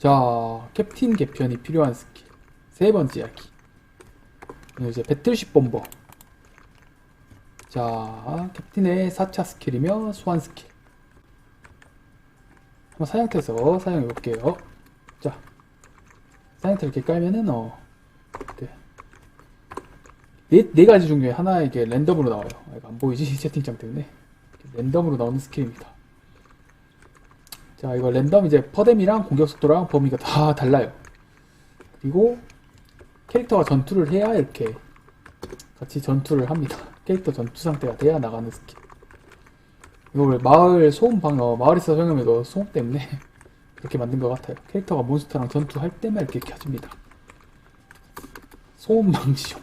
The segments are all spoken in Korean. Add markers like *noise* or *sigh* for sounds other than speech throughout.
자, 캡틴 개편이 필요한 스킬. 세 번째 이야기. 이제 배틀십 bomber. 자, 캡틴의 4차 스킬이며 소환 스킬. 한번 사냥터에서 사용해 볼게요. 자, 사냥터 이렇게 깔면은, 어, 이렇게. 네, 네 가지 중에 하나 이게 랜덤으로 나와요. 안 보이지? *laughs* 채팅창 때문에. 랜덤으로 나오는 스킬입니다. 자, 이거 랜덤 이제 퍼뎀이랑 공격 속도랑 범위가 다 달라요. 그리고 캐릭터가 전투를 해야 이렇게 같이 전투를 합니다. *laughs* 캐릭터 전투 상태가 돼야 나가는 스킬. 이거 왜 마을 소음 방어, 마을에서 사용하면 이거 소음 때문에 *laughs* 그렇게 만든 것 같아요. 캐릭터가 몬스터랑 전투할 때만 이렇게 켜집니다. 소음 방지용.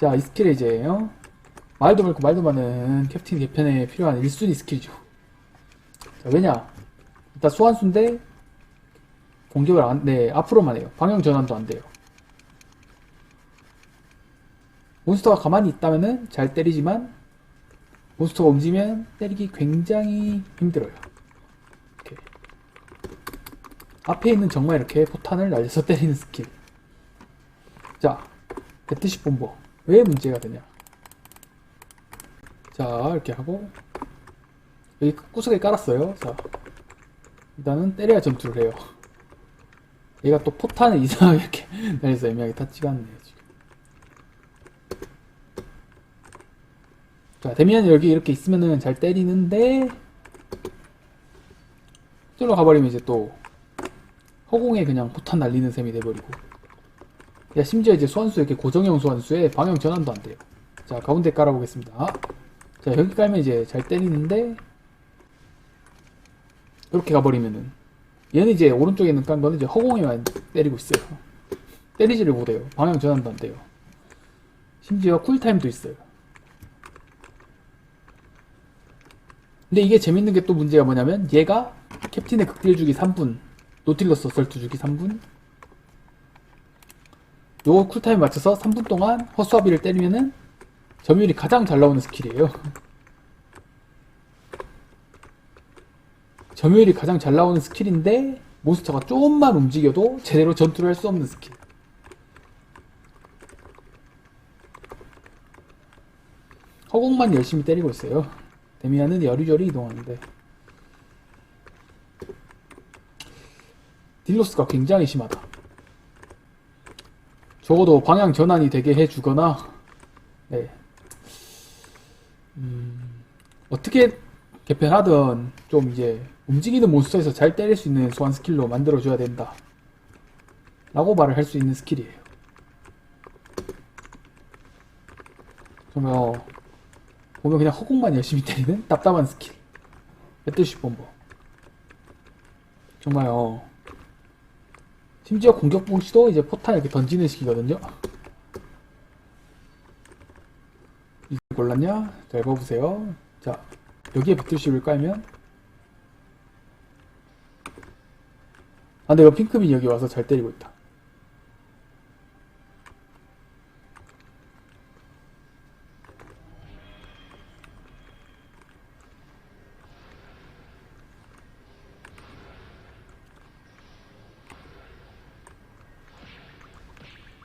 자, 이 스킬이 이제, 어? 말도 많고 말도 많은 캡틴 개편에 필요한 1순위 스킬이죠. 자, 왜냐? 일단 소환수인데, 공격을 안, 네, 앞으로만 해요. 방향 전환도 안 돼요. 몬스터가 가만히 있다면은 잘 때리지만, 몬스터가 움직이면 때리기 굉장히 힘들어요. 이렇게. 앞에 있는 정말 이렇게 포탄을 날려서 *laughs* 때리는 스킬. 자, 배트십 본버. 왜 문제가 되냐? 자, 이렇게 하고, 여기 구석에 깔았어요. 자, 일단은 때려야 전투를 해요. 얘가 또 포탄을 *laughs* 이상하게 이렇게 날려서 애매하게 탔지가 않네요, 지금. 자, 데미안 여기 이렇게 있으면은 잘 때리는데, 저로 가버리면 이제 또, 허공에 그냥 포탄 날리는 셈이 돼버리고. 야, 심지어 이제 소환수 이렇게 고정형 소환수에 방향 전환도 안 돼요. 자, 가운데 깔아보겠습니다. 자, 여기 깔면 이제 잘 때리는데, 이렇게 가버리면은, 얘는 이제 오른쪽에 있는 깐 거는 이제 허공에만 때리고 있어요. 때리지를 못해요. 방향 전환도 안 돼요. 심지어 쿨타임도 있어요. 근데 이게 재밌는 게 또 문제가 뭐냐면, 얘가 캡틴의 극딜 주기 3분, 노틸러스 어설트 주기 3분, 요 쿨타임 맞춰서 3분 동안 허수아비를 때리면은 점유율이 가장 잘 나오는 스킬이에요. *laughs* 점유율이 가장 잘 나오는 스킬인데 몬스터가 조금만 움직여도 제대로 전투를 할 수 없는 스킬. 허공만 열심히 때리고 있어요. 데미안은 여리저리 이동하는데 딜로스가 굉장히 심하다. 적어도 방향 전환이 되게 해주거나, 네. 음, 어떻게 개편하든 좀 이제 움직이는 몬스터에서 잘 때릴 수 있는 소환 스킬로 만들어줘야 된다. 라고 말을 할 수 있는 스킬이에요. 정말, 보면 그냥 허공만 열심히 때리는 답답한 스킬. 배틀십 본버. 정말, 어, 심지어 공격 봉시도 이제 포탄 이렇게 던지는 식이거든요. 이걸 골랐냐? 잘 봐보세요. 자, 여기에 배틀십을 깔면 아, 이거 핑크빈 여기 와서 잘 때리고 있다.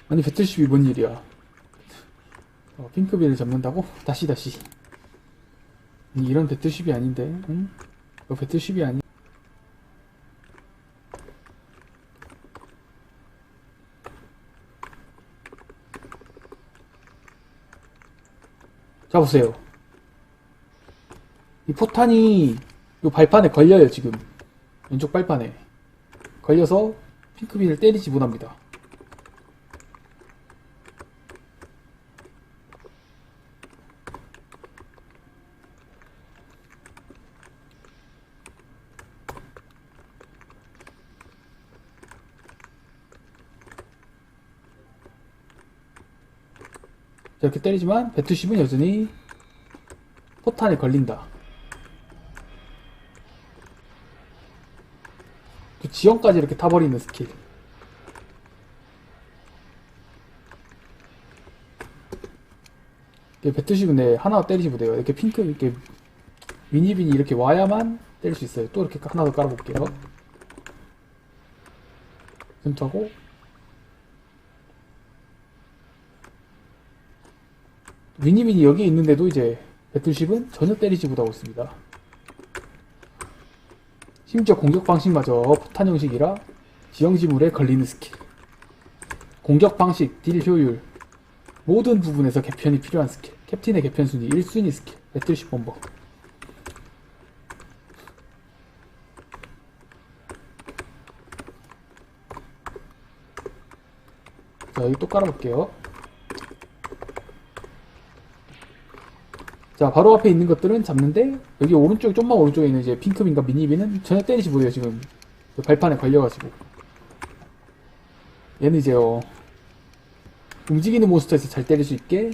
아니 배틀십이 뭔 일이야? 어, 핑크빈을 잡는다고? 다시 다시. 아니, 이런 배틀십이 아닌데, 응? 이거 배틀십이 아니. 자 보세요. 이 포탄이 이 발판에 걸려요 지금 왼쪽 발판에 걸려서 핑크빈을 때리지 못합니다. 이렇게 때리지만 배투십은 여전히 포탄에 걸린다. 그 지형까지 이렇게 타버리는 스킬. 이게 배투십은 네, 하나 때리지 못해요. 이렇게 핑크, 이렇게 미니빈이 이렇게 와야만 때릴 수 있어요. 또 이렇게 하나 더 깔아볼게요. 전투하고 미니미니 여기 있는데도 이제 배틀쉽은 전혀 때리지 못하고 있습니다. 심지어 공격 방식마저 포탄 형식이라 지형 지물에 걸리는 스킬. 공격 방식, 딜 효율, 모든 부분에서 개편이 필요한 스킬. 캡틴의 개편 순위 1순위 스킬. 배틀쉽 본버. 자, 여기 또 깔아볼게요. 자, 바로 앞에 있는 것들은 잡는데, 여기 오른쪽, 좀만 오른쪽에 있는 이제 핑크민과 미니비는 전혀 때리지 못해요, 지금. 그 발판에 걸려가지고. 얘는 이제요, 움직이는 몬스터에서 잘 때릴 수 있게,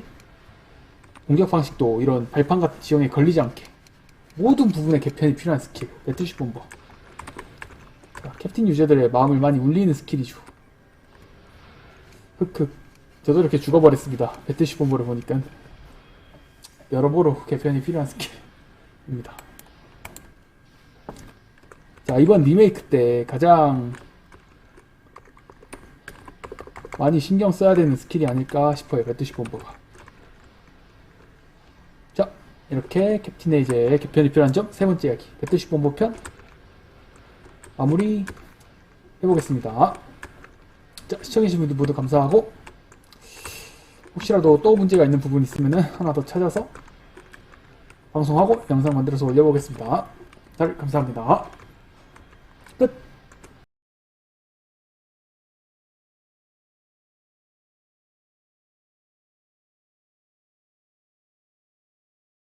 공격 방식도 이런 발판 같은 지형에 걸리지 않게, 모든 부분에 개편이 필요한 스킬, 배틀십 본버. 자, 캡틴 유저들의 마음을 많이 울리는 스킬이죠. 흑흑. 저도 이렇게 죽어버렸습니다. 배틀십 본버를 보니까. 여러모로 개편이 필요한 스킬입니다. 자, 이번 리메이크 때 가장 많이 신경 써야 되는 스킬이 아닐까 싶어요. 배틀십 본버가. 자, 이렇게 캡틴의 이제 개편이 필요한 점 세 번째 이야기. 배틀십 본버 편 마무리 해보겠습니다. 자, 시청해주신 분들 모두 감사하고, 혹시라도 또 문제가 있는 부분이 있으면 하나 더 찾아서 방송하고 영상 만들어서 올려보겠습니다. 잘 감사합니다. 끝!